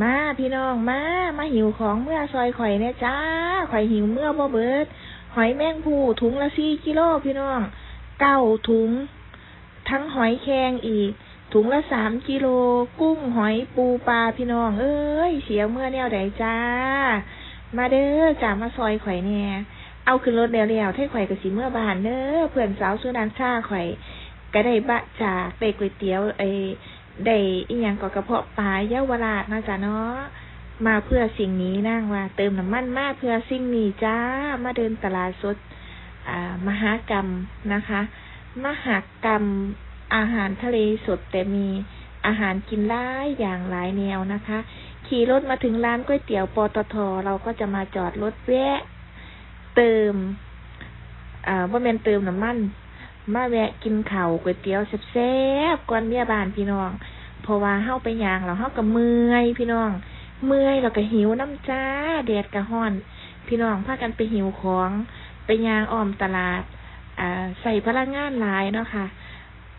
มาพี่น้องมามาหิวของเมื่อซอยข่อยเนี่ยจ้า ข่อยหิวเมื่อบ่เบิด หอยแมงภูถุงละสี่กิโลพี่น้องเก้าถุง ทั้งหอยแครงอีก ถุงละสามกิโล กุ้งหอยปูปลาพี่น้อง เอ้ย เสียเมื่อแนวใดจ้า มาเด้อจ้ามาซอยข่อยเนี่ยเอาขึ้นรถแล้วแล้วให้ข่อยกับสีเมื่อบานเด้อเพื่อนสาวสุนันท่าข่อย ก็ได้บะจากได้ก๋วยเตี๋ยวไอ ได้อีหยังก็กระเพาะปลาเยาวราชนะจ๊ะเนาะมาเพื่อสิ่งนี้นั่งว่า เติมน้ำมันมาเพื่อสิ่งนี้จ้ามาเดินตลาดสดอ่ามหากรรมนะคะ มหากรรมอาหารทะเลสดแต่มีอาหารกินหลายอย่างหลายแนวนะคะ ขี่รถมาถึงร้านก๋วยเตี๋ยวปตทเราก็จะมาจอดรถแวะ เติมอ่าว่าแมนเติมน้ำมัน มาแวะกินข้าวก๋วยเตี๋ยวแซ่บๆก่อนเมียบานพี่น้อง เพราะว่าเฮาไปยางเราเฮาก็เมื่อยพี่น้อง เมื่อยเราก็หิวน้ำจ้าแดดก็ฮ้อน พี่น้องพากันไปหิวของไปยางอ้อมตลาดอ่าใส่พลังงานหลายเนาะค่ะ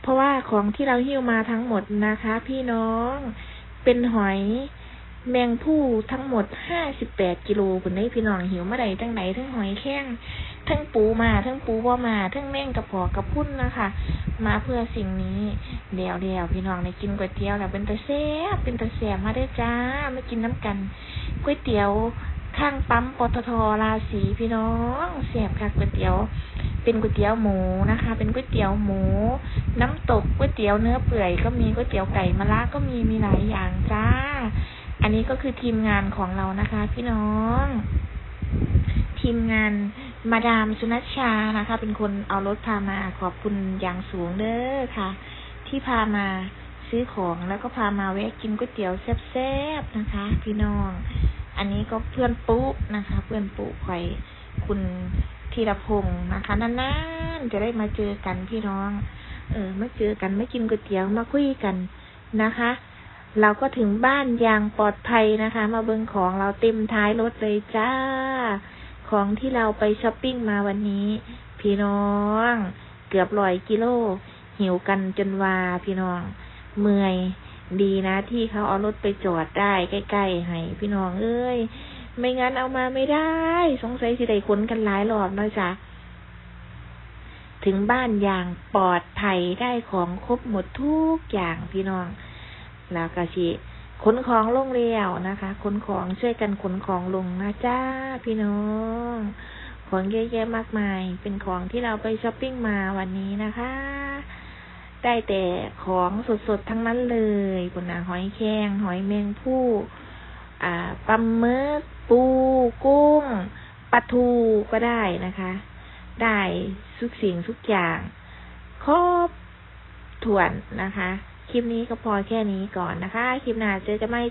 เพราะว่าของที่เราหิ้วมาทั้งหมดนะคะ พี่น้องเป็นหอยแมงผู้ทั้งหมดห้าสิบแปดกิโลผนได้พี่น้องหิวเมาได้ทั้งไหนทั้งหอยแข้ง ทั้งปูมาทั้งปูว่ามาทั้งแมงกระปอกระพุ่นนะคะ มาเพื่อสิ่งนี้เดี๋ยวเดี๋ยวพี่น้องในกินก๋วยเตี๋ยวแล้วเป็นตะแซ่บเป็นตะแซ่บมาได้จ้ามากินน้ำกันก๋วยเตี๋ยวข้างปั๊มปตทราศีพี่น้องแซ่บค่ะก๋วยเตี๋ยวเป็นก๋วยเตี๋ยวหมูนะคะ เป็นก๋วยเตี๋ยวหมู น้ำตกก๋วยเตี๋ยวเนื้อเปื่อยก็มีก๋วยเตี๋ยวไก่มะระก็มีมีหลายอย่างจ้า อันนี้ก็คือทีมงานของเรานะคะ พี่น้อง ทีมงาน มาดามสุนัชชานะคะ เป็นคนเอารถพามาขอบคุณอย่างสูงเด้อค่ะ ที่พามาซื้อของแล้วก็พามาแวะกินก๋วยเตี๋ยวแซ่บๆนะคะ พี่น้อง อันนี้ก็เพื่อนปุ๊นะคะ เพื่อนปุ๊ไข่คุณธีรพงศ์นะคะนานๆจะได้มาเจอกันพี่น้อง เออมาเจอกันไม่กินก๋วยเตี๋ยวมาคุยกันนะคะ เราก็ถึงบ้านอย่างปลอดภัยนะคะ มาเบิ่งของเราเต็มท้ายรถเลยจ้า ของที่เราไปช้อปปิ้งมาวันนี้ พี่น้อง เกือบร้อยกิโล หิวกันจนวาพี่น้อง เมื่อยดีนะที่เขาเอารถไปจอดได้ใกล้ๆให้พี่น้องเอ้ยไม่งั้นเอามาไม่ได้ สงสัยสิได้ขนกันหลายรอบเนาะจ้ะถึงบ้านอย่างปลอดภัยได้ของครบหมดทุกอย่างพี่น้อง แล้วก็ชิ ขนของลงเรียวนะคะ ขนของช่วยกันขนของลงนะจ้าพี่น้องของเยอะแยะมากมาย เป็นของที่เราไปช้อปปิ้งมาวันนี้นะคะ ได้แต่ของสดๆทั้งนั้นเลยปุณนะหอยแครงหอยแมงผู้อ่าปลาหมึกปูกุ้งปลาทูก็ได้นะคะ ได้ทุกสิ่งทุกอย่าง ครบถ้วนนะคะ คลิปนี้ก็พอแค่นี้ก่อนนะคะ คลิปหน้าเจอกันใหม่